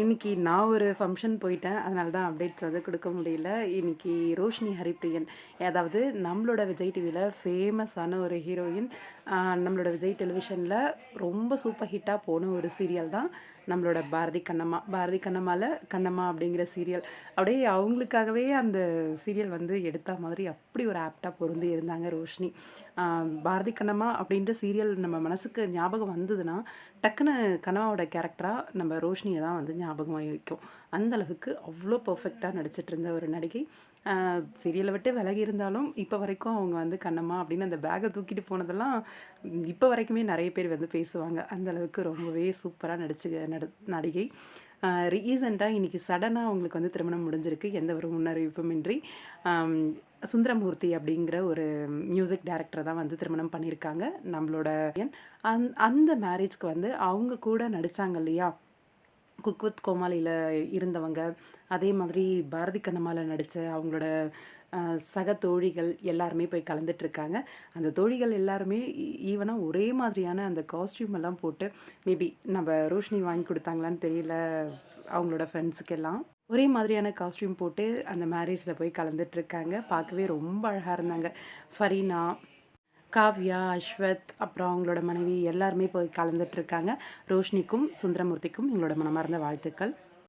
இன்னைக்கு நான் ஒரு ஃபங்க்ஷன் போயிட்டேன். அதனால தான் அப்டேட்ஸ் வந்து கொடுக்க முடியல. இன்னைக்கு ரோஷினி ஹரிப்ரியன் அதாவது நம்மளோட விஜய் டிவியில் ஃபேமஸான ஒரு ஹீரோயின் நம்மளோட விஜய் டெலிவிஷனில் ரொம்ப சூப்பர் ஹிட்டாக போன ஒரு சீரியல் தான் நம்மளோட பாரதி கண்ணம்மா. பாரதி கண்ணம்மாவில் கண்ணம்மா அப்படிங்கிற சீரியல் அப்படியே அவங்களுக்காகவே அந்த சீரியல் வந்து எடுத்த மாதிரி அப்படி ஒரு ஆப்டாக பொருந்து இருந்தாங்க ரோஷினி. பாரதி கண்ணம்மா அப்படின்ற சீரியல் நம்ம மனசுக்கு ஞாபகம் வந்ததுன்னா டக்குன்னு கண்ணம்மாவோட கேரக்டராக நம்ம ரோஷினியை தான் வந்து ஞாபகமாக வைக்கும் அந்த அளவுக்கு அவ்வளோ பர்ஃபெக்டாக நடிச்சிட்டு இருந்த ஒரு நடிகை. சீரியலை விட்டு விலகி இருந்தாலும் இப்போ வரைக்கும் அவங்க வந்து கண்ணம்மா அப்படின்னு அந்த பேக்கை தூக்கிட்டு போனதெல்லாம் இப்போ வரைக்குமே நிறைய பேர் வந்து பேசுவாங்க. அந்த அளவுக்கு ரொம்பவே சூப்பராக நடிச்சு நட நடிகை. ரீசெண்டாக இன்றைக்கி சடனாக அவங்களுக்கு வந்து திருமணம் முடிஞ்சிருக்கு. எந்த ஒரு முன்னறிவிப்புமின்றி. சுந்தரமூர்த்தி அப்படிங்கிற ஒரு மியூசிக் டைரக்டரை தான் வந்து திருமணம் பண்ணியிருக்காங்க. நம்மளோட அந் அந்த மேரேஜ்க்கு வந்து அவங்க கூட நடித்தாங்க இல்லையா? குக் வித் கோமாளியில் இருந்தவங்க அதே மாதிரி பாரதி கண்ணம்மாவில் நடித்த அவங்களோட சக தோழிகள் எல்லாருமே போய் கலந்துட்டுருக்காங்க அந்த தோழிகள் எல்லாருமே ஈவனாக ஒரே மாதிரியான அந்த காஸ்டியூம் எல்லாம் போட்டு மேபி நம்ம ரோஷினி வாங்கி கொடுத்தாங்களான்னு தெரியல அவங்களோட ஃப்ரெண்ட்ஸுக்கெல்லாம் ஒரே மாதிரியான காஸ்டியூம் போட்டு அந்த மேரேஜில் போய் கலந்துட்டு இருக்காங்க பார்க்கவே ரொம்ப அழகாக இருந்தாங்க. ஃபரீனா காவ்யா அஸ்வத் அப்புறம் அவங்களோட மனைவி எல்லாருமே போய் கலந்துட்டு இருக்காங்க. ரோஷினிக்கும் சுந்தரமூர்த்திக்கும் எங்களோட மனமார்ந்த வாழ்த்துக்கள்.